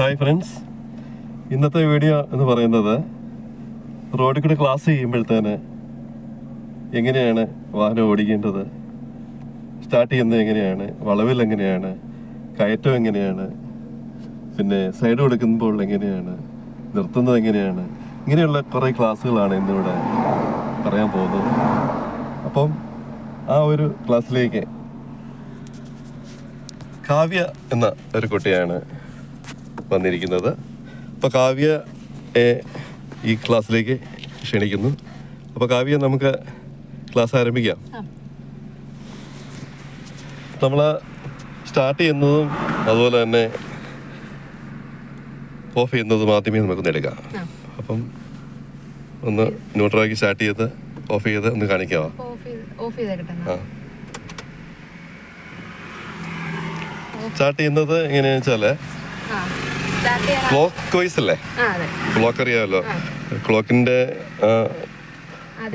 Hi friends ഇന്നത്തെ video എന്ന് പറയുന്നത് റോഡിൽ കൂടെ ക്ലാസ് ചെയ്യുമ്പോഴത്തേന് എങ്ങനെയാണ് വാഹനം ഓടിക്കേണ്ടത്? സ്റ്റാർട്ട് ചെയ്യുന്നത് എങ്ങനെയാണ്? വളവിൽ എങ്ങനെയാണ്? കയറ്റം എങ്ങനെയാണ്? പിന്നെ സൈഡ് കൊടുക്കുമ്പോൾ എങ്ങനെയാണ്? നിർത്തുന്നത് എങ്ങനെയാണ്? ഇങ്ങനെയുള്ള കുറേ ക്ലാസ്സുകളാണ് ഇന്നിവിടെ പറയാൻ പോകുന്നത്. അപ്പം ആ ഒരു ക്ലാസ്സിലേക്ക് കാവ്യ എന്ന ഒരു കുട്ടിയാണ് വന്നിരിക്കുന്നത്. അപ്പോൾ കാവ്യ ഈ ക്ലാസ്സിലേക്ക് ക്ഷണിക്കുന്നു. അപ്പോൾ കാവ്യ നമുക്ക് ക്ലാസ് ആരംഭിക്കാം. നമ്മൾ സ്റ്റാർട്ട് ചെയ്യുന്നതും അതുപോലെ തന്നെ ഓഫ് ചെയ്യുന്നതും ആദ്യമേ നമുക്കൊന്ന് എടുക്കാം. അപ്പം ഒന്ന് ന്യൂട്രലാക്കി സ്റ്റാർട്ട് ചെയ്ത് ഓഫ് ചെയ്ത് ഒന്ന് കാണിക്കാമോ സ്റ്റാർട്ട് ചെയ്യുന്നത് എങ്ങനെയാണെന്ന് വെച്ചാൽ ക്ലോക്ക് വൈസ് അല്ലേ? ക്ലോക്ക് അറിയാമല്ലോ ക്ലോക്കിന്റെ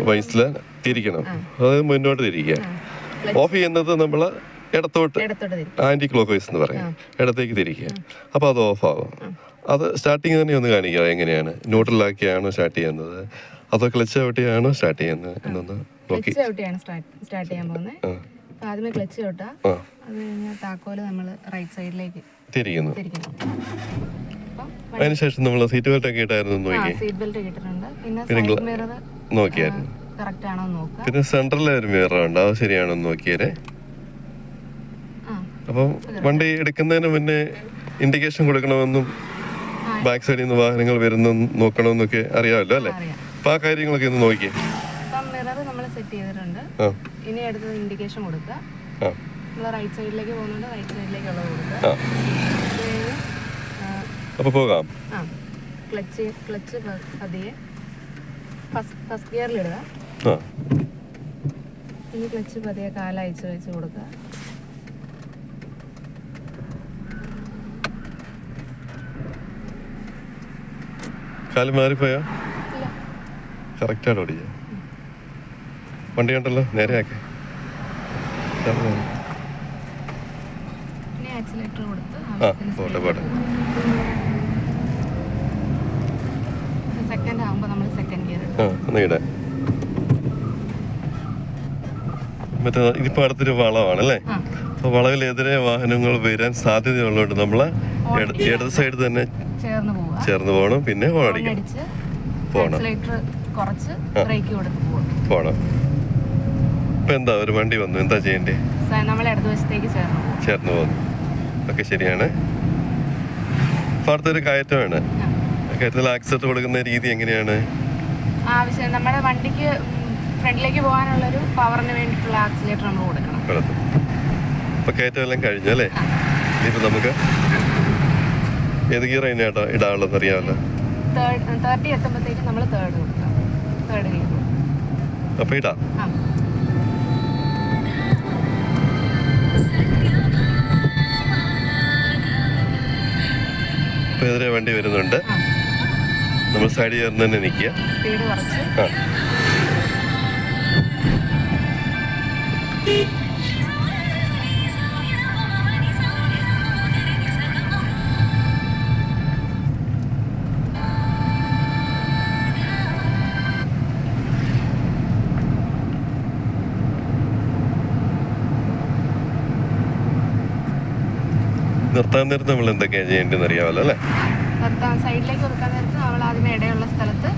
വൈസിൽ തിരിക്കണം. അത് മുന്നോട്ട് തിരിക്കുക. ഓഫ് ചെയ്യുന്നത് നമ്മൾ ഇടത്തോട്ട് ആന്റി ക്ലോക്ക് വൈസ് എന്ന് പറയും. ഇടത്തേക്ക് തിരിക്കുക. അപ്പോൾ അത് ഓഫ് ആവും അത് സ്റ്റാർട്ടിങ് തന്നെ ഒന്ന് കാണിക്കുക എങ്ങനെയാണ്? ന്യൂട്രലാക്കിയാണോ സ്റ്റാർട്ട് ചെയ്യുന്നത്? അതോ ക്ലച്ച് ഔട്ടിയാണോ സ്റ്റാർട്ട് ചെയ്യുന്നത്? എന്നൊന്ന് നോക്കി. സ്റ്റാർട്ട് ചെയ്യാൻ പോകുന്നത്. ആദ്യമേ ക്ലച്ച് ഔട്ടാ അത് കഴിഞ്ഞാൽ താക്കോൽ നമ്മൾ റൈറ്റ് സൈഡിലേക്ക് അപ്പം അതിനുശേഷം നമ്മൾ സീറ്റ് ബെൽറ്റ് ഒക്കെ ഇട്ടായിരുന്നു നോക്കി സീറ്റ് ബെൽറ്റ് പിന്നെ സൈഡ് മിറർ നോക്കിയായിരുന്നു. കറക്റ്റ് ആണോ നോക്കുക പിന്നെ സെൻട്രലിലെ ഒരു മിറർ ഉണ്ട്. അത് ശരിയാണോ നോക്കിയത് അപ്പം വണ്ടി എടുക്കുന്നതിന് മുന്നേ ഇൻഡിക്കേഷൻ കൊടുക്കണമെന്നും ബാക്ക് സൈഡിൽ നിന്ന് വാഹനങ്ങൾ വരുന്ന നോക്കണമെന്നൊക്കെ അറിയാമല്ലോ അല്ലേ? അപ്പൊ ആ കാര്യങ്ങളൊക്കെ ഒന്ന് നോക്കി മിറർ നമ്മൾ സെറ്റ് ചെയ്തിട്ടുണ്ട്. ഇനി അടുത്തത് ഇൻഡിക്കേഷൻ കൊടുക്കുക. നമ്മൾ റൈറ്റ് സൈഡിലേക്ക് പോകുന്നുണ്ട്. റൈറ്റ് സൈഡിലേക്കുള്ളത് കൊടുക്കുക. അപ്പോൾ പോകാം. ആ ക്ലച്ച് ക്ലച്ച് പതിയെ. ഫസ്റ്റ് ഫസ്റ്റ് ഗിയറിലിടുക ആ. ഇനി ക്ലച്ച് പതിയെ കാലയച്ച് വെച്ച് കൊടുക്കുക. കാൽ മാറിപ്പോയോ? കറക്റ്റായിട്ട് ഓടിക്കുക വണ്ടി കണ്ടല്ലോ നേരെ ആക്കി ആക്സിലേറ്റർ കൊടുത്ത് പോട്ടെ പോട്ടെ. സെക്കൻഡ് ആകുമ്പോൾ നമ്മൾ സെക്കൻഡ് ഗിയർ ആ എന്നാ ഇടേ. മറ്റേ ഇതിപ്പോൾ അടുത്തൊരു ആ. അപ്പോൾ വളവിലെതിരെ വാഹനങ്ങൾ വരാൻ സാധ്യതയുള്ളതുകൊണ്ട് നമ്മൾ ഇടത് സൈഡ് തന്നെ ചേർന്ന് പോകണം പിന്നെ അടിക്കണം അടിച്ച് പോണം. ഇപ്പൊ പോകണം എന്താ ഒരു വണ്ടി വന്നു. എന്താ ചെയ്യണ്ടേ? നമ്മൾ ഇടതുവശത്തേക്ക് ചേർന്ന് പോകുന്നു ഒക്കെ ശരിയാണ്. അപ്പം അടുത്തൊരു കയറ്റമാണ്. കയറ്റത്തിൽ ആക്സെപ്റ്റ് കൊടുക്കുന്ന രീതി എങ്ങനെയാണ്? ആവശ്യം നമ്മുടെ വണ്ടിക്ക് ഫ്രണ്ടിലേക്ക് പോകാനുള്ള ഒരു പവറിന് വേണ്ടിയിട്ടുള്ള ആക്സിലേറ്റർ നമ്മൾ കൊടുക്കണം. അപ്പോൾ കയറ്റം എല്ലാം കഴിഞ്ഞു അല്ലേ? ഇനിയിപ്പോൾ നമുക്ക് ഏത് ഗിയർ അതിനാട്ടോ ഇടാനുള്ളതെന്ന് അറിയാമല്ലോ. തേർട്ടി എത്തുമ്പോഴത്തേക്ക് നമ്മൾ തേർഡ് കൊടുക്കാം. തേർഡ് ഗിയർ അപ്പോൾ ഇടാം. ഇപ്പോൾ എതിരെ വണ്ടി വരുന്നുണ്ട്. നമ്മൾ സൈഡ് ചേർന്ന് തന്നെ നിൽക്കുക. ആ. നിർത്താൻ നേരത്ത് നമ്മൾ എന്തൊക്കെയാണ് ചെയ്യേണ്ടതെന്ന് അറിയാമല്ലോ അല്ലേ? നിർത്താൻ സൈഡിലേക്ക് നിർത്താൻ നേരത്ത് നമ്മൾ അതിന് ഇടയുള്ള സ്ഥലത്ത്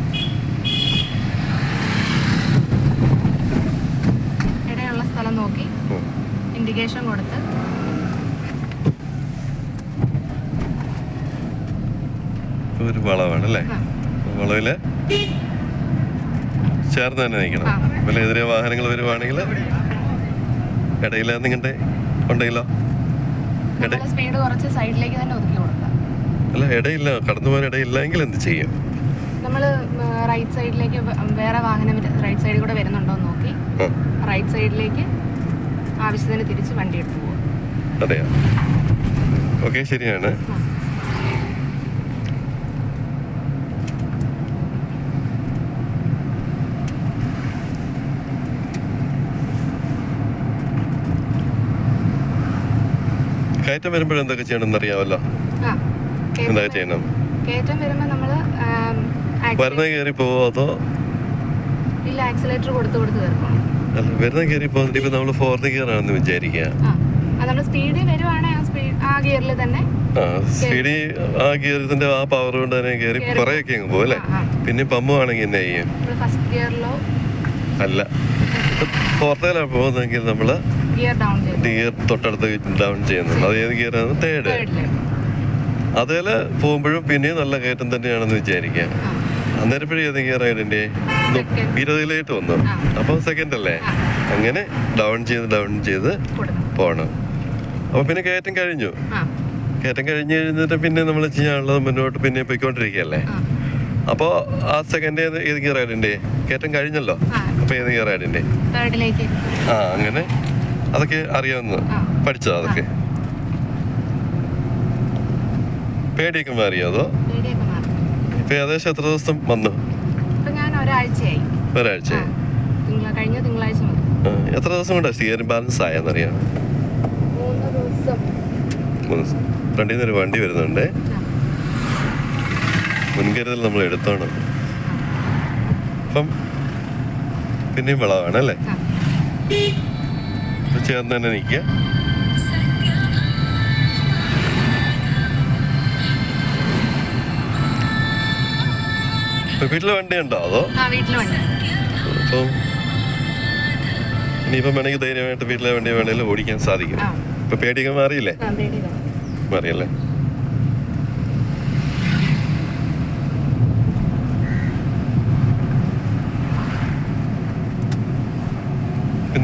ഇടയുള്ള സ്ഥലം നോക്കി. ഇൻഡിക്കേഷൻ കൊടുത്ത്. ഒരു വളവാണ് അല്ലേ? ആ. വളവിൽ ചേർന്ന് തന്നെ നിൽക്കണം. വല്ല എതിരെ വാഹനങ്ങൾ വരുവാണെങ്കിൽ ഇടയില്ല നിങ്ങളുടെ ഉണ്ടെങ്കിലോ? സ്പീഡ് കുറച്ച് സൈഡിലേക്ക് തന്നെ ഒതുക്കി കൊടുക്കുക. അല്ല ഇടയില്ല കടന്നു പോകാൻ ഇടയില്ല എങ്കിൽ എന്ത് ചെയ്യും? നമ്മൾ റൈറ്റ് സൈഡിലേക്ക് വേറെ വാഹനം റൈറ്റ് സൈഡിൽ കൂടെ വരുന്നുണ്ടോ എന്ന് നോക്കി. റൈറ്റ് സൈഡിലേക്ക് ആവശ്യത്തിന് തിരിച്ച് വണ്ടി എടുത്തു പോകും അതെയോ? ഓക്കെ ശരിയാണ്. കയറ്റം വരുമ്പോൾ എന്തൊക്കെ ചെയ്യണമെന്ന് അറിയാമല്ലോ? എന്തൊക്കെ എന്താ ചെയ്യണം? കയറ്റം വരുമ്പോൾ നമ്മൾ വരുന്ന കയറി പോവോ അതോ? ഇല്ല ആക്സിലേറ്റർ കൊടുത്ത് കൊടുത്ത് അല്ല വരുന്ന കയറി പോകുന്നുണ്ട് ഇപ്പൊ നമ്മൾ ഫോർത്ത് ഗിയർ ആണെന്ന് വിചാരിക്കുക സ്പീഡിൽ വരുവാണെങ്കിൽ ആ ഗിയറിൽ തന്നെ സ്പീഡി ആ ഗിയറിന്റെ ആ പവർ കൊണ്ട് തന്നെ കയറി കുറേയൊക്കെ അങ്ങ് പോകും അല്ലേ. പിന്നെ പമ്പുവാണെങ്കിൽ എന്നാ ചെയ്യും? അല്ല. ഫോർത്തേലാണ് പോകുന്നതെങ്കിൽ നമ്മൾ ഗിയർ തൊട്ടടുത്ത് ഡൗൺ ചെയ്യുന്നത്. അത് ഏത് ഗിയറാണ് തേർഡ് അതേല പോകുമ്പോഴും പിന്നെയും നല്ല കയറ്റം തന്നെയാണെന്ന് വിചാരിക്കാം അന്നേരപ്പോഴും ഏത് ഗിയറായിരുന്നു എന്റെ. ഇരുപതിലേക്ക് വന്നു. അപ്പോൾ സെക്കൻഡ് അല്ലേ? അങ്ങനെ ഡൗൺ ചെയ്ത് ഡൗൺ ചെയ്ത് പോണം. പോകണം അപ്പോൾ പിന്നെ കയറ്റം കഴിഞ്ഞു. കയറ്റം കഴിഞ്ഞ് കഴിഞ്ഞിട്ട് പിന്നെ നമ്മൾ ചെയ്യാനുള്ളത് മുന്നോട്ട് പിന്നെ പോയിക്കൊണ്ടിരിക്കുകയല്ലേ? അപ്പോൾ ആ സെക്കൻഡ് ഏത് ഏത് ഗിയർ ആയിട്ടുണ്ട് കയറ്റം കഴിഞ്ഞല്ലോ? അപ്പൊ അപ്പോൾ ഏത് ഗിയർ ആയിട്ടുണ്ട് ആ അങ്ങനെ അതൊക്കെ അറിയാവുന്ന. പഠിച്ചോ അതൊക്കെ. പേടിയൊക്കെ മാറിയോ അതോ? ഇപ്പൊ ഏകദേശം എത്ര ദിവസം വന്നു? ഒരാഴ്ചയായി. എത്ര ദിവസം കൊണ്ടാ സ്റ്റിയറിംഗ് ബാലൻസ് ആയെന്നറിയാം? ഫ്രണ്ടിൽ നിന്നൊരു വണ്ടി വരുന്നുണ്ട്. മുൻകരുതൽ നമ്മൾ എടുത്തോണം. അപ്പം പിന്നെയും വിളവാണ് അല്ലേ? ചേർന്ന് തന്നെ നിൽക്കുക. വീട്ടിലെ വണ്ടി ഉണ്ടോ അതോ അപ്പൊ ഇനിയിപ്പം വേണമെങ്കിൽ ധൈര്യമായിട്ട് വീട്ടിലെ വണ്ടി വേണമെങ്കിലും ഓടിക്കാൻ സാധിക്കും. ഇപ്പൊ പേടിയൊക്കെ മാറിയില്ലേ? മാറിയല്ലേ?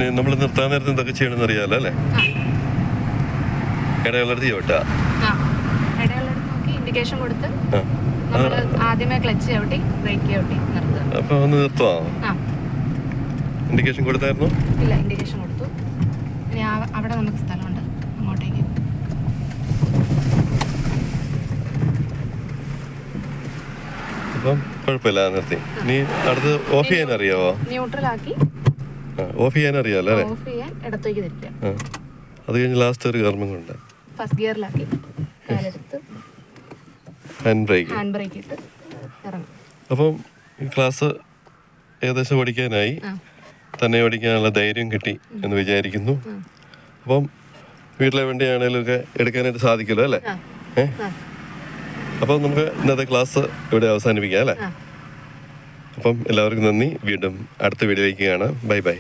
പിന്നെ നമ്മൾ നിർത്താൻ നേരത്തെ എന്തൊക്കെ ചെയ്യണമെന്ന് അറിയാലോ അല്ലേ? ആ. ഇടയുള്ളടത്ത് ചവിട്ടാ ഇൻഡിക്കേഷൻ കൊടുത്ത് ആദ്യമേ ക്ലച്ച് ചവിട്ടി ബ്രേക്ക് ചവിട്ടി നിർത്തുക. അപ്പൊ ഒന്ന് നിർത്തുവാ ഇൻഡിക്കേഷൻ കൊടുത്തായിരുന്നു? ഇല്ല ഇൻഡിക്കേഷൻ കൊടുത്തു. ഇനി അവിടെ നമുക്ക് സ്ഥലമുണ്ട്. അങ്ങോട്ടേക്ക്. അപ്പം കുഴപ്പമില്ല നിർത്തി. ഇനി അടുത്ത് ഓഫ് ചെയ്യാൻ അറിയാവോ? ന്യൂട്രലാക്കി ആ ഓഫ് ചെയ്യാൻ അറിയാലോ അല്ലേ? ഓഫ് ചെയ്യാൻ ഇടത്തേക്ക് ആ അത് കഴിഞ്ഞ് ലാസ്റ്റ് ഒരു കർമ്മം കൊണ്ട്. ഫസ്റ്റ് ഗിയറിലാക്കി കാലെടുത്ത് ഹാൻഡ് ബ്രേക്ക് ഹാൻഡ് ബ്രേക്ക് ഇട്ട് ഇറങ്ങും. അപ്പം ഈ ക്ലാസ് ഏകദേശം പഠിക്കാനായി. തന്നെ പഠിക്കാനുള്ള ധൈര്യം കിട്ടി എന്ന് വിചാരിക്കുന്നു. അപ്പം വീട്ടിലെ വണ്ടിയാണേലും ഒക്കെ എടുക്കാനായിട്ട് സാധിക്കുമല്ലോ അല്ലേ? ഏഹ് അപ്പം നമുക്ക് ഇന്നത്തെ ക്ലാസ് ഇവിടെ അവസാനിപ്പിക്കാം അല്ലേ? അപ്പം എല്ലാവർക്കും നന്ദി. വീണ്ടും അടുത്ത വീഡിയോയിലേക്ക് കാണാം. Bye bye.